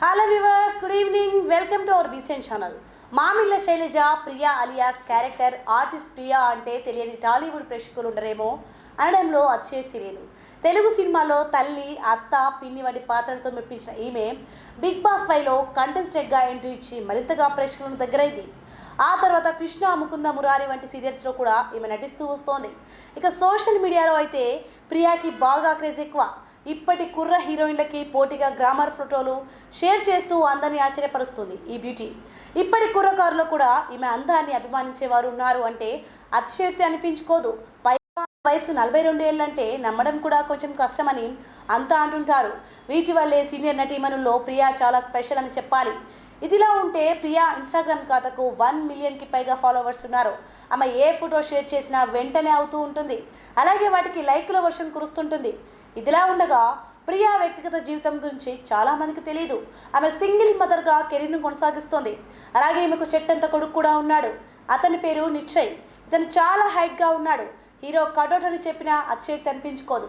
Hello viewers good evening welcome to our BCN channel Mamilla Shailaja Priya alias character artist Priya అంటే తెలియని టాలీవుడ్ ప్రేక్షకులు ఉండరేమో అనడంలో అతిశయోక్తి లేదు. తెలుగు సినిమాలో తల్లి అత్త పిన్ని వంటి పాత్రలతో మెప్పించిన ఈమె బిగ్ బాస్ ఫైవ్లో కంటెస్టెంట్గా ఎంట్రీ ఇచ్చి మరింతగా ప్రేక్షకులను దగ్గరైంది. ఆ తర్వాత కృష్ణ ముకుంద మురారి వంటి సీరియల్స్లో కూడా ఈమె నటిస్తూ వస్తోంది. ఇక సోషల్ మీడియాలో అయితే ప్రియాకి బాగా క్రేజ్ ఎక్కువ. ఇప్పటి కుర్ర హీరోయిన్లకి పోటీగా గ్రామర్ ఫోటోలు షేర్ చేస్తూ అందరినీ ఆశ్చర్యపరుస్తుంది ఈ బ్యూటీ. ఇప్పటి కుర్రకారులో కూడా ఈమె అందాన్ని అభిమానించేవారు ఉన్నారు అంటే అతిశయోక్తి అనిపించుకోదు. పైగా వయసు నలభై రెండు ఏళ్ళంటే నమ్మడం కూడా కొంచెం కష్టమని అంతా అంటుంటారు. వీటి వల్లే సీనియర్ నటీమణుల్లో ప్రియా చాలా స్పెషల్ అని చెప్పాలి. ఇదిలా ఉంటే ప్రియా ఇన్స్టాగ్రామ్ ఖాతాకు వన్ మిలియన్కి పైగా ఫాలోవర్స్ ఉన్నారు. ఆమె ఏ ఫోటో షేర్ చేసినా వెంటనే అవుతూ ఉంటుంది. అలాగే వాటికి లైకుల వర్షం కురుస్తుంటుంది. ఇదిలా ఉండగా ప్రియా వ్యక్తిగత జీవితం గురించి చాలామందికి తెలియదు ఆమె సింగిల్ మదర్గా కెరీర్ను కొనసాగిస్తోంది. అలాగే ఈమెకు చెట్టంత కొడుకు కూడా ఉన్నాడు. అతని పేరు నిశ్చయ్. ఇతను చాలా హైట్గా ఉన్నాడు. హీరో కటోట్ అని చెప్పినా అతిశయక్తి అనిపించుకోదు.